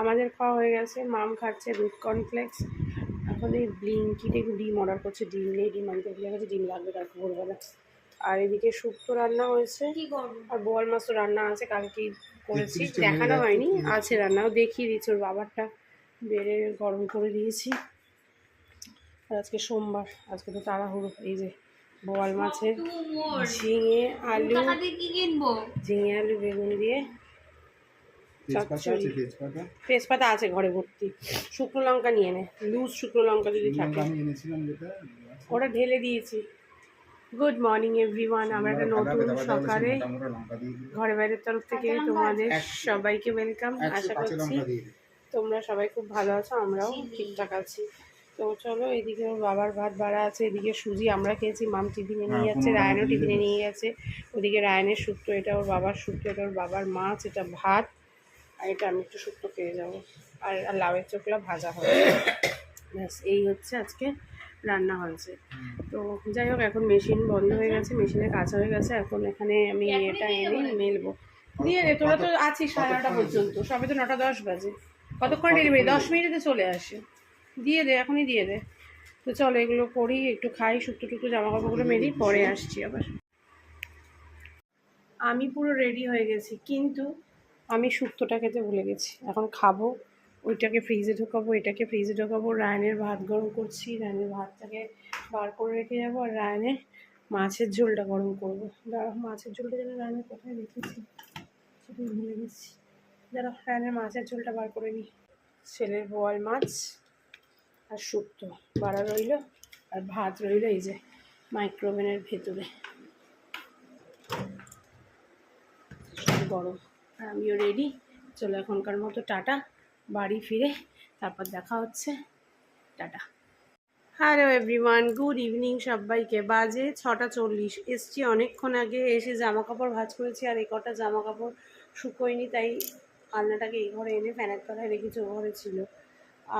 আমাদের খাওয়া হয়ে গেছে মাম খাচ্ছে দুধ কর্নফ্লেক্স। এখন এই ব্লিঙ্কিতে একটু ডিম অর্ডার করছে ডিম নেই ডিম আনতে ভুলে গেছে ডিম লাগবে তার ভোরবেলা। আর এদিকে শুক্তো রান্না হয়েছে আর বোয়াল মাছ তো রান্না আছে কালকে করেছি দেখানো হয়নি আছে। রান্নাও দেখিয়ে দিচ্ছি ওর বাবারটা বেড়ে গরম করে দিয়েছি। আর আজকে সোমবার আজকে তো তাড়াহুড়ো এই যে বোয়াল মাছের ঝিঙে আলু ঝিঙে আলু বেগুন দিয়ে তেজপাতা আছে ঘরে ভর্তি। শুকনো লঙ্কা নিয়ে নে। লুজ শুকনো লঙ্কা যদি থাকে। ওটা ঢেলে দিয়েছি। গুড মর্নিং এভরিওয়ান আমরা একটা নতুন সকালে ঘরে বাইরের তরফ থেকে তোমাদের সবাইকে ওয়েলকাম আশা করছি তোমরা সবাই খুব ভালো আছো আমরাও ঠিকঠাক আছি। তো চলো এদিকে ওর বাবার ভাত বাড়া আছে এদিকে সুজি আমরা খেয়েছি মাম টিফিনে নিয়ে হ্যাঁ, যাচ্ছে রায়নও টিফিনে নিয়ে গেছে। ওদিকে রায়নের শুক্তো এটা ওর বাবার শুক্তো এটা ওর বাবার মাছ এটা ভাত। আর এটা আমি একটু শুক্তো খেয়ে যাব। আর আর লাউয়ের চোখলা ভাজা হবে। ব্যাস এই হচ্ছে আজকে রান্না হয়েছে। তো যাই হোক এখন মেশিন বন্ধ হয়ে গেছে মেশিনে কাঁচা হয়ে গেছে। এখন এখানে আমি এটা এনে মেলবো। দিয়ে দে তোরা তো আছিস সাড়ে নটা পর্যন্ত। সবে তো নটা দশ বাজে। কতক্ষণ ডেলিভারি দশ মিনিটে চলে আসে। দিয়ে দে এখনই দিয়ে দে। তো চলো এগুলো করি একটু খাই শুক্তো টুকটো জামা কাপড়গুলো মেলি পরে আসছি আবার। আমি পুরো রেডি হয়ে গেছি কিন্তু আমি শুক্তোটা খেতে ভুলে গেছি। এখন খাব, ওইটাকে ফ্রিজে ঢোকাবো, এটাকে ফ্রিজে ঢোকাবো, রায়নের ভাত গরম করছি, রায়নের ভাতটাকে বার করে রেখে যাব আর রায়নে মাছের ঝোলটা গরম করব। দাঁড়া মাছের ঝোলটা যেন রায়নে কোথায় রেখেছি সেটা ভুলে গেছি। দাঁড়া রায়নের মাছের ঝোলটা বার করে নিই। ছেলের বোয়াল মাছ আর শুক্তো। বাড়া রইল আর ভাত রইল এই যে মাইক্রোওভেনের ভেতরে। গরম। আমিও রেডি চলো এখনকার মতো টাটা, বাড়ি ফিরে, তারপর দেখা হচ্ছে। Tata. Hello everyone good evening সবাইকে। বাজে ছটা চল্লিশ। এসছি অনেকক্ষণ আগে, এসে জামা কাপড় ভাঁজ করেছি আর এই কটা জামা কাপড় শুকোয়নি, তাই আলনাটাকে এই ঘরে এনে ফ্যানের তলায় রেখেছি ও ঘরে ছিল।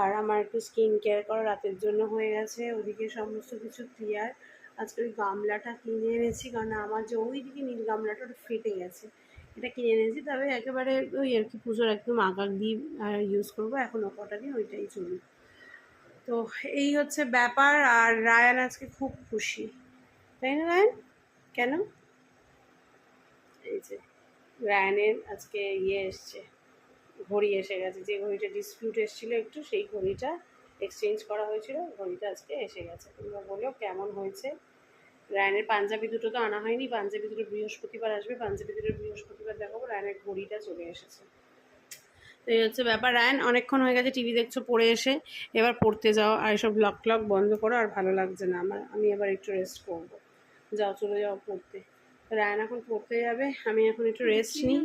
আর আমার একটু স্কিন কেয়ার করা রাতের জন্য হয়ে গেছে। ওদিকে সমস্ত কিছু ক্লিয়ার আজকে ওই গামলাটা কিনে এনেছি, কারণ আমার যে ওইদিকে নীল গামলাটা ফেটে গেছে। এটা কিনে এনেছি, তবে একেবারে ওই আর কি পুজোর একদম আগাগ দিয়ে ইউজ করব। এখন কটা দিন ওইটাই চলুক তো এই হচ্ছে ব্যাপার, আর রায়ান আজকে খুব খুশি। তাই না রায়ান? কেন? এই যে, রায়ানের আজকে ইয়ে এসছে, ঘড়ি এসে গেছে। যে ঘড়িটা ডিসপিউট এসেছিল একটু, সেই ঘড়িটা এক্সচেঞ্জ করা হয়েছিল, ঘড়িটা আজকে এসে গেছে। তোমরা বলো কেমন হয়েছে? রায়নের পাঞ্জাবি দুটো তো আনা হয়নি, পাঞ্জাবি দুটো বৃহস্পতিবার আসবে, পাঞ্জাবি দুটো বৃহস্পতিবার দেখাবো, রায়নের ঘড়িটা চলে এসেছে। তো এই হচ্ছে ব্যাপার, রায়ন অনেকক্ষণ হয়ে গেছে, টিভি দেখছ, পড়ে এসে এবার পড়তে যাও, আর এসব ব্লক ক্লক বন্ধ করো, আর ভালো লাগছে না, আমার আমি এবার একটু রেস্ট করব। যাও, চলে যাও পড়তে। রায়ন এখন পড়তে যাবে, আমি এখন একটু রেস্ট নিই।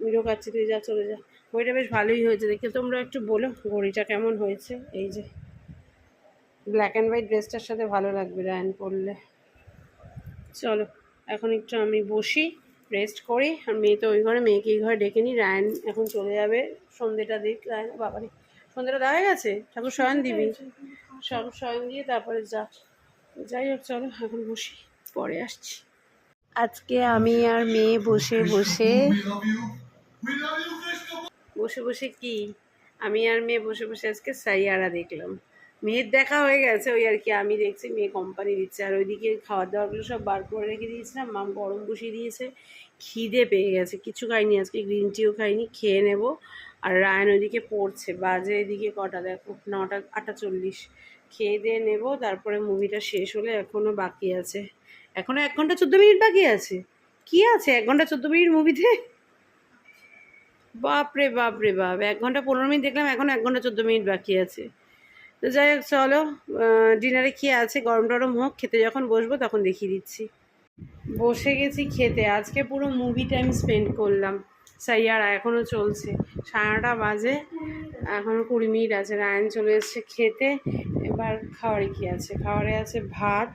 ভিডিও কাচ্ছি তুই যা, চলে যা। ঘড়িটা বেশ ভালোই হয়েছে, দেখে তোমরা একটু বলো, ঘড়িটা কেমন হয়েছে? এই যে। ব্ল্যাক অ্যান্ড হোয়াইট ড্রেসটার সাথে ভালো লাগবে রায়ন পরলে। চলো, এখন একটু আমি বসি রেস্ট করি। আর মেয়ে তো ওই ঘরে, মেয়েকে এই ঘরে ডেকে নিই। রায়ন এখন চলে যাবে সন্ধেটা দিক রায়ন বাবারে সন্ধেটা দেওয়া গেছে? ঠাকুর শয়ন দিবি? সব শয়ন দিয়ে তারপরে যা। যাই হোক, চলো, এখন বসি, পরে আসছি। আজকে আমি আর মেয়ে বসে বসে বসে বসে কি? আমি আর মেয়ে বসে বসে আজকে সাইয়ারা দেখলাম। মেয়ের দেখা হয়ে গেছে, ওই আর কি। আমি দেখছি মেয়ে কোম্পানি দিচ্ছে। আর ওইদিকে খাওয়ার দাওয়াগুলো সব বার করে রেখে দিয়েছিলাম। মাম গরম বসিয়ে দিয়েছে। খিদে পেয়ে গেছে। কিছু খাইনি আজকে গ্রিন টিও খাইনি, খেয়ে নেব। আর রায়ন ওইদিকে পড়ছে। বাজে এদিকে কটা? দেখো, নটা, আটটা চল্লিশ। খেয়ে দিয়ে নেব। তারপরে মুভিটা শেষ হলে এখনও বাকি আছে। এখনও এক ঘণ্টা চোদ্দ মিনিট বাকি আছে। কি আছে এক ঘণ্টা চোদ্দ মিনিট মুভিতে বাপরে বাপরে, বাপ। এক ঘণ্টা পনেরো মিনিট দেখলাম, এখন এক ঘণ্টা চোদ্দ মিনিট বাকি আছে। তো যাই হোক, চলো ডিনারে কি আছে, গরম টরম হোক, খেতে যখন বসবো তখন দেখিয়ে দিচ্ছি। বসে গেছি খেতে, আজকে পুরো মুভি টাইম স্পেন্ড করলাম। সাইয়ারা এখনও চলছে। সাড়ে নটা বাজে এখনও কুড়ি মিনিট আছে। রায়ন চলে এসছে খেতে। এবার খাওয়ারে কী আছে? খাওয়ারে আছে ভাত,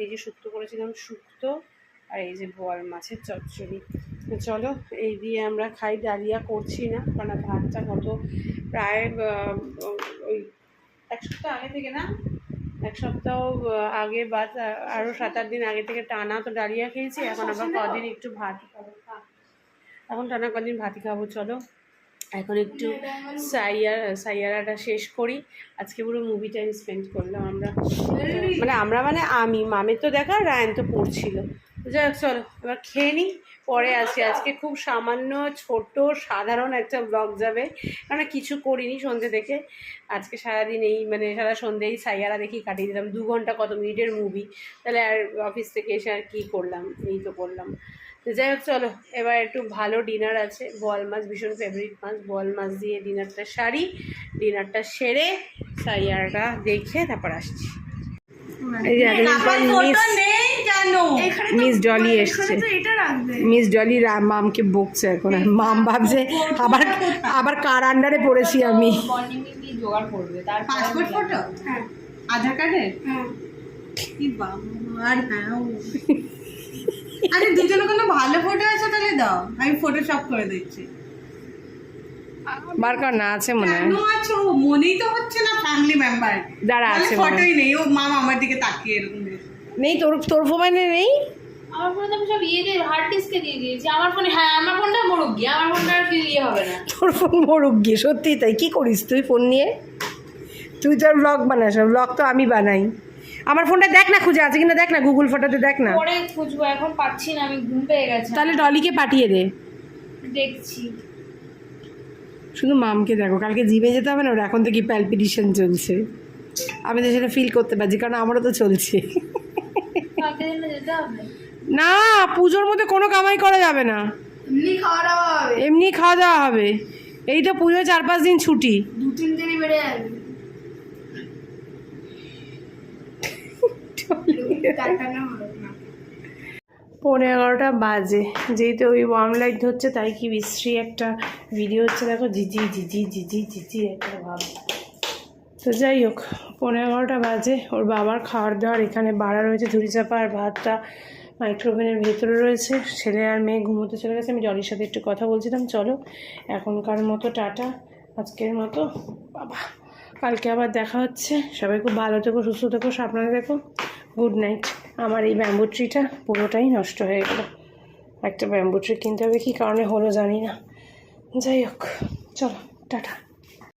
এই যে শুক্তো করেছিলাম, শুক্তো, আর এই যে বোয়াল মাছের চচ্চড়ি। চলো, এই দিয়ে আমরা খাই, ডালিয়া করছি না কারণ ভাতটা কত প্রায় ওই এক সপ্তাহ আগে থেকে না? এক সপ্তাহ আগে বা আরও সাত আট দিন আগে থেকে টানা তো ডালিয়া খেয়েছি। এখন আবার কদিন একটু ভাত খাব। এখন টানা কদিন ভাতই খাব চলো। এখন একটু সাইয়ার সাইয়ারাটা শেষ করি। আজকে পুরো মুভি টাইম স্পেন্ড করলাম আমরা। মানে আমরা মানে আমি মামের তো দেখা রায়ন তো পড়ছিল। যাই হোক চলো এবার খেয়ে নিই। পরে আসি। আজকে খুব সামান্য ছোট সাধারণ একটা ব্লগ যাবে। কারণ কিছু করিনি সন্ধ্যে থেকে আজকে সারাদিন এই মানে সারা সন্ধ্যেই সাইয়ারা দেখি কাটিয়ে দিলাম। দু ঘণ্টা কত মিনিটের মুভি তাহলে আর অফিস থেকে এসে আর কী করলাম? এই তো করলাম। যাই হোক চলো এবার একটু ভালো ডিনার আছে। বল মাছ ভীষণ ফেভারিট মাছ। বল মাছ দিয়ে ডিনারটা সারি ডিনারটা সেরে সাইয়ারাটা দেখে তারপর আসছি। এই যে মিস ডলি এসছে। মিস ডলি মামকে বকছে এখন। মাম ভাবছে আবার আবার কার আন্ডারে পড়েছি আমি? জোগাড় করবে? তারপর পাসপোর্ট ফটো আধার কার্ডের কি বাবা হ্যাঁ। আরে দুজনে কোনো ভালো ফটো আছে তাহলে দাও। আমি ফটোশপ করে দিচ্ছি। বার কর না আছে মনে হয়। আছো? মনেই তো হচ্ছে না ফ্যামিলি মেম্বার দাঁড়া আছে হয়। ফটোই নেই। ও মাম আমার দিকে তাকিয়ে এরকম নেই তোর তোর ফোনে নেই? আমার ফোনে তো আমি সব ইয়ে দিয়ে হার্ড ডিস্কে দিয়ে দিয়েছি। আমার ফোনে হ্যাঁ আমার ফোনটা মরুক গিয়ে আমার ফোনটা আর ইয়ে হবে না। তোর ফোন মরুক গিয়ে সত্যি তাই। কি করিস তুই ফোন নিয়ে? তুই তো ব্লগ বানাস ব্লগ তো আমি বানাই। আমার ফোনটা দেখ না খুঁজে আছে কিনা দেখ না গুগল ফটোতে দেখ না। পরে খুঁজবো এখন পাচ্ছি না আমি ঘুম পেয়ে গেছে। তাহলে ডলিকে পাঠিয়ে দে। দেখছি। শুধু মামকে দেখো কালকে জিমে যেতে হবে না ওর এখন থেকে প্যালপিটিশন চলছে। আমি তো সেটা ফিল করতে পারছি কারণ আমারও তো চলছে। কালকে যেতে হবে? না পুজোর মধ্যে কোনো কামাই করা যাবে না। এমনি খাওয়া দাওয়া হবে। এমনি খাওয়া দাওয়া হবে। এই তো পুজো চার পাঁচ দিন ছুটি। দু তিন দিনই বেড়ে যাবে। পৌনে এগারোটা বাজে। যেহেতু ওই ওয়ার্ম লাইট ধরছে তাই কি বিশ্রী একটা ভিডিও হচ্ছে। দেখো জিজি ঝিঝি জিজি জিজি একটা ভাব তো যাই হোক পনেরো এগারোটা বাজে। ওর বাবার খাওয়ার দাওয়ার এখানে বাড়া রয়েছে ঝুড়ি চাপা আর ভাতটা। মাইক্রোওভেনের ভেতরে রয়েছে। ছেলে আর মেয়ে ঘুমোতে চলে গেছে। আমি জলির সাথে একটু কথা বলছিলাম। চলো, এখনকার মতো টাটা। আজকের মতো, বাবা। কালকে আবার দেখা হচ্ছে। সবাই খুব ভালো থেকো, সুস্থ থেকো, সাবধানে দেখো গুড নাইট। আমার এই ব্যাম্বু ট্রিটা পুরোটাই নষ্ট হয়ে গেল। একটা ব্যাম্বু ট্রি কিনতে হবে কী কারণে হলো জানি না। যাই হোক, চলো, টাটা।